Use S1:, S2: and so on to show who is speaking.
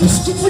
S1: The stupid